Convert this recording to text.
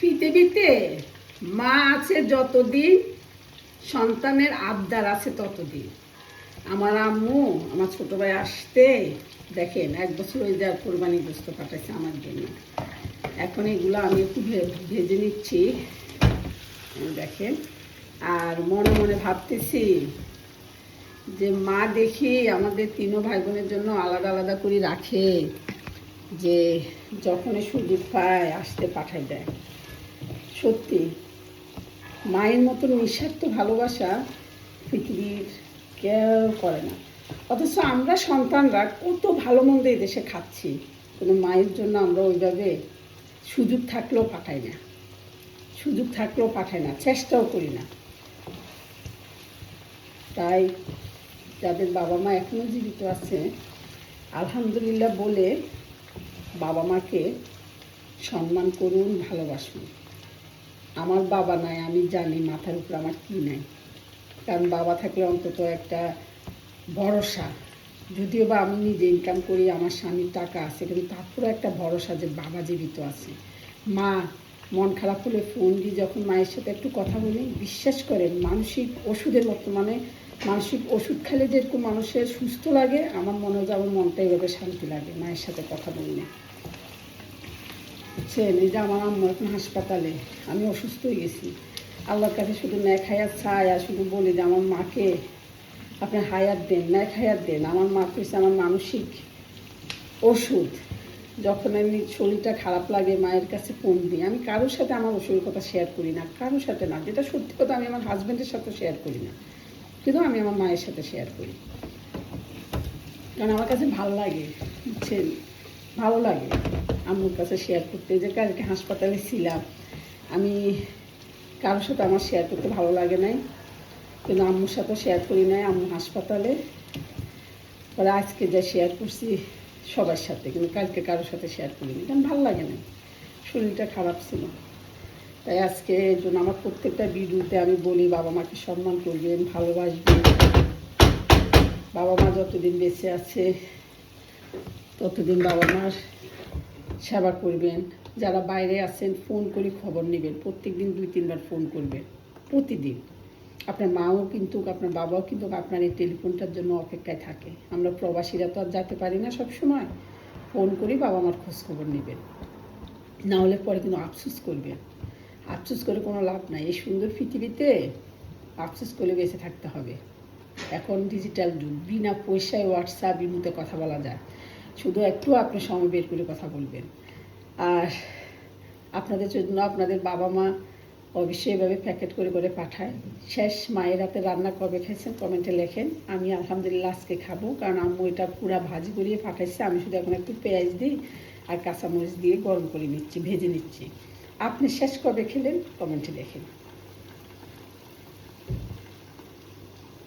পৃথিবীতে মা আছে যতদিন, সন্তানের আবদার আছে ততদিন। আমার আম্মু, আমার ছোটো ভাই আসতে, দেখেন, এক বছর ওই যার কোরবানি গোস্ত পাঠাইছে আমার জন্য। এখন এগুলো আমি একটু ভেজে নিচ্ছি। দেখেন, আর মনে মনে ভাবতেছি যে মা দেখি আমাদের তিনও ভাই বোনের জন্য আলাদা আলাদা করে রাখে, যে যখনই সুযোগ পায় আসতে পাঠায় দেয়। সত্যি, মায়ের মতো নিঃস্বার্থ ভালোবাসা পৃথিবীর কেউ করে না। অথচ আমরা সন্তানরা কত ভালো মন্দ দেশে খাচ্ছি, কোনো মায়ের জন্য আমরা ওইভাবে সুযোগ থাকলেও পাঠাই না, সুযোগ থাকলেও পাঠাই না, চেষ্টাও করি না। তাই যাদের বাবা মা এখনও জীবিত আছে, আলহামদুলিল্লাহ বলে বাবা মাকে সম্মান করুন, ভালোবাসুন। আমার বাবা নাই, আমি জানি মাথার উপর আমার কী নাই। কারণ বাবা থাকলে অন্তত একটা ভরসা। যদিও বা আমি নিজে ইনকাম করি, আমার স্বামীর টাকা আছে, কিন্তু তারপরে একটা ভরসা যে বাবা জীবিত আছে। মা মন খারাপ হলে ফোন দিয়ে যখন মায়ের সাথে একটু কথা বলি, বিশ্বাস করেন, মানসিক ওষুধের মতো মানে মানসিক ওষুধ খেলে যেরকম মানুষের সুস্থ লাগে, আমার মনে হয় যে আমার মনটা এইভাবে শান্তি লাগে, মায়ের সাথে কথা বললে। বুঝছেন এই যে আমার আম্মু এখন হাসপাতালে, আমি অসুস্থ হয়ে গেছি। আল্লাহর কাছে শুধু ন্যাক হায়াত চাই আর শুধু বলি যে আমার মাকে আপনি হায়াত দেন, ন্যাক হায়াত দেন। আমার মা হচ্ছে আমার মানসিক ওষুধ। যখন আমি শরীরটা খারাপ লাগে, মায়ের কাছে ফোন দিই, আমি কারোর সাথে আমার ওষুধের কথা শেয়ার করি না, কারোর সাথে না। যেটা সত্যি কথা, আমি আমার হাজব্যান্ডের সাথে শেয়ার করি না। কিন্তু আমি আমার মায়ের সাথে শেয়ার করি। কারণ আমার কাছে ভালো লাগে, বুঝছেন? ভালো লাগে। আম্মুর কাছে শেয়ার করতে যে কালকে হাসপাতালে ছিলাম। আমি কারোর সাথে আমার শেয়ার করতে ভালো লাগে নাই, কিন্তু আম্মুর সাথে শেয়ার করি নাই, আম্মু হাসপাতালে। পরে আজকে যা শেয়ার করছি সবার সাথে, কিন্তু কালকে কারোর সাথে শেয়ার করিনি। কারণ ভালো লাগে না শরীরটা খারাপ ছিল। তাই আজকে এর জন্য আমার প্রত্যেকটা ভিডিওতে আমি বলি, বাবা মাকে সম্মান করবেন, ভালোবাসবেন। বাবা মা যতদিন বেঁচে আছে, ততদিন বাবা মার সেবা করবেন, যারা বাইরে আছেন ফোন করে খবর নেবেন প্রত্যেক দিন দুই, তিনবার ফোন করবেন, প্রতিদিন। আপনার মাও কিন্তু, আপনার বাবাও কিন্তু আপনার এই টেলিফোনটার জন্য অপেক্ষায় থাকে। আমরা প্রবাসীরা তো আর যেতে পারি না সব সময় ফোন করি বাবা মার খোঁজ খবর নেবেন। না হলে পরে কিন্তু আফসোস করবেন। আফসোস করে কোনো লাভ নাই। এই সুন্দর পৃথিবীতে আফসোস করে বেঁচে থাকতে হবে। এখন ডিজিটাল যুগ। বিনা পয়সায় হোয়াটসঅ্যাপ ইমুতে কথা বলা যায়। শুধু একটু আপনি সময় বের করে কথা বলবেন। আর আপনাদের জন্য আপনাদের বাবা মা অবশ্যই এভাবে প্যাকেট করে করে পাঠায়। শেষ মায়ের হাতে রান্না কবে খেয়েছেন কমেন্টে লেখেন। আমি আলহামদুলিল্লাহ আজকে খাব। কারণ আম্মু এটা পুরা ভাজি করিয়ে পাঠাইছে। আমি শুধু এখন একটু পেঁয়াজ দিই আর কাঁচামরিচ দিয়ে গরম করে নিচ্ছি, ভেজে নিচ্ছি। আপনি শেষ কবে খেলেন? কমেন্টে লেখেন।